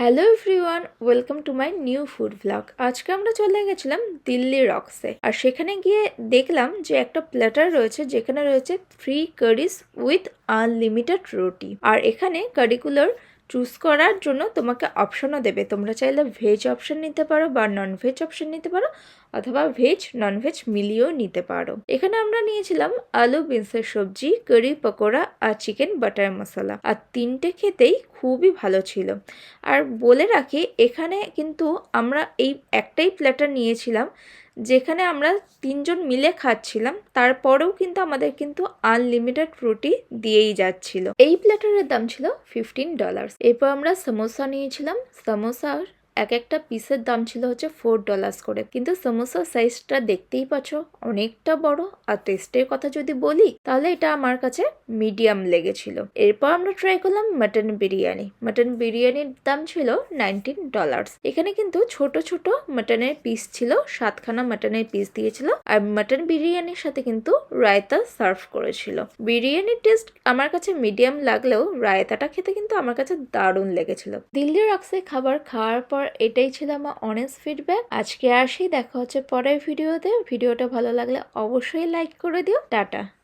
Hello everyone welcome to my new food blog আজকে আমরা চলে গেছিলাম দিল্লি রক্সে আর সেখানে গিয়ে দেখলাম যে একটা প্ল্যাটার রয়েছে যেখানে রয়েছে ফ্রি কারিস উইথ আনলিমিটেড রুটি আর এখানে কারিগুলোর চুজ করার জন্য তোমাকে অপশনও দেবে। তোমরা চাইলে ভেজ অপশন নিতে পারো বা নন ভেজ অপশন নিতে পারো অথবা ভেজ নন ভেজ মিলিয়েও নিতে পারো। এখানে আমরা নিয়েছিলাম আলু, বিনসের সবজি কারি পকোড়া আর চিকেন বাটার মশলা আর তিনটে খেতেই খুবই ভালো ছিল। আর বলে রাখি, এখানে কিন্তু আমরা এই একটাই প্ল্যাটার নিয়েছিলাম যেখানে আমরা তিনজন মিলে খাচ্ছিলাম, তারপরেও কিন্তু আমাদের কিন্তু আনলিমিটেড রুটি দিয়েই যাচ্ছিল। এই প্ল্যাটারের দাম ছিল ফিফটিন ডলার্স এরপর আমরা সমোসা নিয়েছিলাম। সমোসার এক একটা পিসের দাম ছিল হচ্ছে ফোর ডলার্স করে। কিন্তু সমোসার সাইজটা দেখতেই পাচ্ছ, অনেকটা বড়। আর টেস্টের কথা যদি বলি, তাহলে এটা আমার কাছে মিডিয়াম লেগেছিল। এরপর আমরা ট্রাই করলাম মাটন বিরিয়ানি। মাটন বিরিয়ানির দাম ছিল নাইনটিন ডলার্স এখানে কিন্তু ছোট ছোট মাটনের পিস ছিল, সাতখানা মাটনের পিস দিয়েছিল। আর মাটন বিরিয়ানির সাথে কিন্তু রায়তা সার্ভ করেছিল। বিরিয়ানির টেস্ট আমার কাছে মিডিয়াম লাগলেও রায়তাটা খেতে কিন্তু আমার কাছে দারুণ লেগেছিল। দিল্লির রক্সে খাবার খাওয়ার পর এটাই ছিল আমার অনেস্ট ফিডব্যাক আজকে আসি, দেখা হচ্ছে পরের ভিডিওতে ভিডিওটা ভালো লাগলে অবশ্যই লাইক করে দিও। টাটা।